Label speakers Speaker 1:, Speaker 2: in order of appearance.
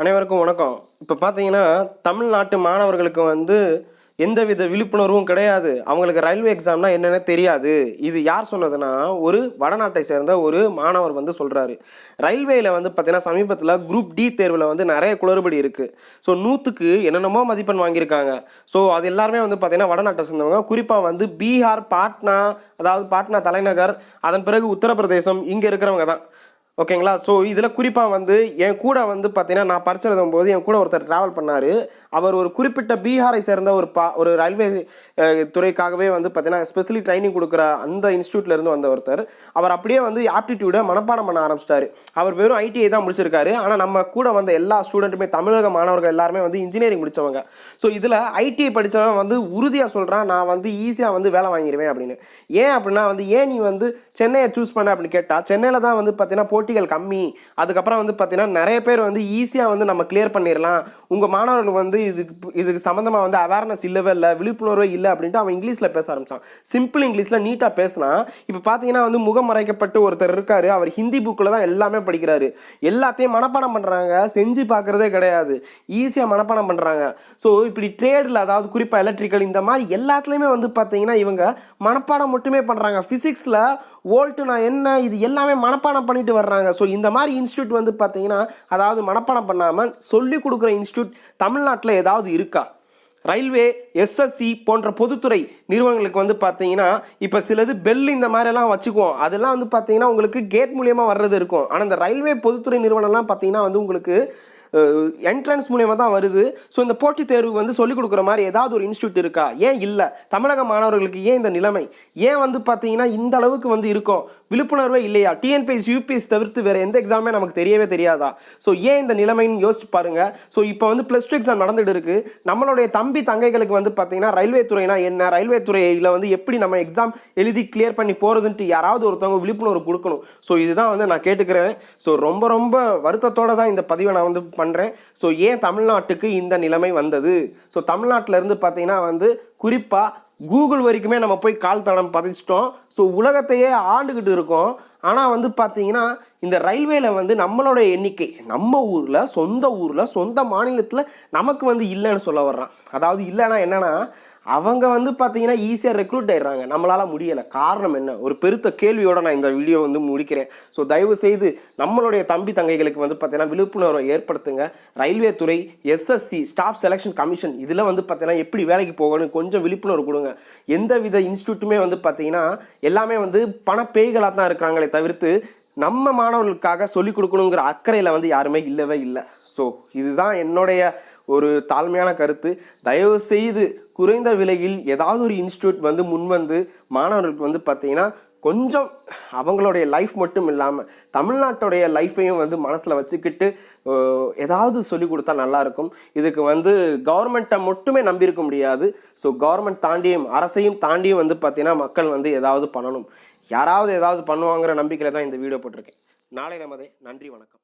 Speaker 1: அனைவருக்கும் வணக்கம். இப்போ பார்த்தீங்கன்னா தமிழ்நாட்டு மாணவர்களுக்கு வந்து எந்தவித விழிப்புணர்வும் கிடையாது. அவங்களுக்கு ரயில்வே எக்ஸாம்னா என்னென்ன தெரியாது. இது யார் சொன்னதுன்னா ஒரு வடநாட்டை சேர்ந்த ஒரு மாணவர் வந்து சொல்கிறாரு ரயில்வேயில் வந்து பார்த்தீங்கன்னா சமீபத்தில் குரூப் டி தேர்வில் வந்து நிறைய குளறுபடி இருக்குது ஸோ நூற்றுக்கு என்னென்னமோ மதிப்பெண் வாங்கியிருக்காங்க. ஸோ அது எல்லாருமே வந்து பார்த்தீங்கன்னா வடநாட்டை சேர்ந்தவங்க. குறிப்பாக வந்து பீகார் பாட்னா அதாவது பாட்னா தலைநகர் அதன் பிறகு உத்தரப்பிரதேசம் இங்கே இருக்கிறவங்க தான். ஓகேங்களா? ஸோ இதில் குறிப்பாக வந்து என் கூட வந்து பார்த்தீங்கன்னா நான் பரிசு எழுதும்போது என் கூட ஒருத்தர் ட்ராவல் பண்ணார். அவர் ஒரு குறிப்பிட்ட பீகாரை சேர்ந்த ஒரு பா ஒரு ரயில்வே துறைக்காகவே வந்து பார்த்தீங்கன்னா ஸ்பெஷலி ட்ரைனிங் கொடுக்குற அந்த இன்ஸ்டியூட்ல இருந்து வந்த ஒருத்தர். அவர் அப்படியே வந்து ஆப்டிடியூடை மனப்பாடம் பண்ண ஆரம்பிச்சிட்டாரு. அவர் வெறும் ஐடிஐ தான் முடிச்சிருக்காரு. ஆனால் நம்ம கூட வந்த எல்லா ஸ்டூடெண்ட்டுமே தமிழக மாணவர்கள் எல்லாருமே வந்து இன்ஜினியரிங் முடித்தவங்க ஸோ இதில் ஐடிஐ படித்தவன் வந்து உறுதியாக சொல்கிறான் நான் வந்து ஈஸியாக வந்து வேலை வாங்கிடுவேன் அப்படின்னு. ஏன் அப்படின்னா வந்து ஏன் நீ வந்து சென்னையை சூஸ் பண்ண? அப்படின்னு கேட்டால் சென்னையில் தான் வந்து பார்த்தீங்கன்னா போட்டிகள் கம்மி. அதுக்கப்புறம் வந்து பார்த்தீங்கன்னா நிறைய பேர் வந்து ஈஸியாக வந்து நம்ம கிளியர் பண்ணிடலாம் உங்கள் மாணவர்கள் வந்து இதுக்கு இதுக்கு சம்மந்தமாக வந்து அவேர்னஸ் இல்லவே இல்லை விழிப்புணர்வே இல்லை அப்படின்ட்டு அவன் இங்கிலீஷில் பேச ஆரம்பித்தான் சிம்பிள் இங்கிலீஷில் நீட்டாக பேசினா இப்போ பார்த்தீங்கன்னா வந்து முகம் மறைக்கப்பட்டு ஒருத்தர் இருக்காரு அவர் ஹிந்தி புக்கில் தான் எல்லாமே படிக்கிறாரு. எல்லாத்தையும் மனப்பாடம் பண்ணுறாங்க செஞ்சு பார்க்குறதே கிடையாது. ஈஸியாக மனப்பாடம் பண்ணுறாங்க ஸோ இப்படி ட்ரேடில் அதாவது குறிப்பாக எலக்ட்ரிக்கல் இந்த மாதிரி எல்லாத்துலேயுமே வந்து பார்த்தீங்கன்னா இவங்க மனப்பாடம் மட்டுமே பண்ணுறாங்க ஃபிசிக்ஸில் வோல்ட்டுனா என்ன? இது எல்லாமே மனப்பாடம் பண்ணிட்டு வர்றாங்க. ஸோ இந்த மாதிரி இன்ஸ்டியூட் வந்து பார்த்தீங்கன்னா அதாவது மனப்பாடம் பண்ணாமல் சொல்லி கொடுக்குற இன்ஸ்டியூட் தமிழ்நாட்டில் ஏதாவது இருக்கா? ரயில்வே எஸ்எஸ்சி போன்ற பொதுத்துறை நிறுவனங்களுக்கு வந்து பார்த்தீங்கன்னா இப்போ சிலது பெல் இந்த மாதிரிலாம் வச்சுக்குவோம். அதெல்லாம் வந்து பார்த்தீங்கன்னா உங்களுக்கு கேட் மூலியமாக வர்றது இருக்கும். ஆனால் இந்த ரயில்வே பொதுத்துறை நிறுவனம்லாம் பார்த்தீங்கன்னா வந்து உங்களுக்கு என்ட்ரன்ஸ் மூலியமாக தான் வருது. ஸோ இந்த போட்டித் தேர்வு வந்து சொல்லிக் கொடுக்குற மாதிரி ஏதாவது ஒரு இன்ஸ்டியூட் இருக்கா? ஏன் இல்லை? தமிழக மாணவர்களுக்கு ஏன் இந்த நிலைமை? ஏன் வந்து பார்த்தீங்கன்னா இந்த அளவுக்கு வந்து இருக்கும்? விழிப்புணர்வே இல்லையா? டிஎன்பிஎஸ் யூபிஎஸ் தவிர்த்து வேறு எந்த எக்ஸாமே நமக்கு தெரியவே தெரியாதா? ஸோ ஏன் இந்த நிலைமைன்னு யோசிச்சு பாருங்க. ஸோ இப்போ வந்து ப்ளஸ் டூ எக்ஸாம் நடந்துட்டு இருக்கு. நம்மளுடைய தம்பி தங்கைகளுக்கு வந்து பார்த்தீங்கன்னா ரயில்வே துறைனா என்ன? ரயில்வே துறையில் வந்து எப்படி நம்ம எக்ஸாம் எழுதி கிளியர் பண்ணி போகிறதுன்ட்டு யாராவது ஒருத்தவங்க விழிப்புணர்வு கொடுக்கணும்? ஸோ இதுதான் வந்து நான் கேட்டுக்கிறேன். ஸோ ரொம்ப ரொம்ப வருத்தத்தோட தான் இந்த பதிவை நான் வந்து பண்ணுறேன் ஸோ ஏன் தமிழ்நாட்டுக்கு இந்த நிலைமை வந்தது? ஸோ தமிழ்நாட்டில் இருந்து பார்த்தீங்கன்னா வந்து குறிப்பாக கூகுள் வரைக்குமே நம்ம போய் கால் தடம் பதிச்சிட்டோம். ஸோ உலகத்தையே ஆண்டுக்கிட்டு இருக்கோம். ஆனால் வந்து பார்த்தீங்கன்னா இந்த ரயில்வேல வந்து நம்மளோட எண்ணிக்கை நம்ம ஊரில் சொந்த ஊரில் சொந்த மாநிலத்தில் நமக்கு வந்து இல்லைன்னு சொல்ல வர்றான். அதாவது இல்லைன்னா என்னென்னா அவங்க வந்து பார்த்தீங்கன்னா ஈஸியாக ரெக்ரூட் ஆயிடுறாங்க. நம்மளால் முடியலை. காரணம் என்ன? ஒரு பெருத்த கேள்வியோட நான் இந்த வீடியோ வந்து முடிக்கிறேன். ஸோ தயவு செய்து நம்மளுடைய தம்பி தங்கைகளுக்கு வந்து பார்த்தீங்கன்னா விழிப்புணர்வை ஏற்படுத்துங்க. ரயில்வே துறை எஸ்எஸ்சி ஸ்டாஃப் செலெக்ஷன் கமிஷன் இதில் வந்து பார்த்தீங்கன்னா எப்படி வேலைக்கு போகணும் கொஞ்சம் விழிப்புணர்வு கொடுங்க. எந்த வித இன்ஸ்டியூட்டுமே வந்து பார்த்தீங்கன்னா எல்லாமே வந்து பணப்பேய்களாக தான் இருக்கிறாங்களே தவிர்த்து நம்ம மாணவர்களுக்காக சொல்லிக் கொடுக்கணுங்கிற அக்கறையில் வந்து யாருமே இல்லவே இல்லை. ஸோ இதுதான் என்னுடைய ஒரு தாழ்மையான கருத்து. தயவு செய்து குறைந்த விலையில் ஏதாவது ஒரு இன்ஸ்டியூட் வந்து முன்வந்து மாணவர்களுக்கு வந்து பார்த்தீங்கன்னா கொஞ்சம் அவங்களுடைய லைஃப் மட்டும் இல்லாமல் தமிழ்நாட்டுடைய லைஃப்பையும் வந்து மனசில் வச்சுக்கிட்டு ஏதாவது சொல்லி கொடுத்தா நல்லாயிருக்கும் இதுக்கு வந்து கவர்மெண்ட்டை மட்டுமே நம்பியிருக்க முடியாது. ஸோ கவர்மெண்ட் தாண்டியும் அரசையும் தாண்டியும் வந்து பார்த்தீங்கன்னா மக்கள் வந்து ஏதாவது பண்ணணும். யாராவது ஏதாவது பண்ணுவாங்கிற நம்பிக்கையில் தான் இந்த வீடியோ போட்டிருக்கேன். நாளை நமதே. நன்றி வணக்கம்.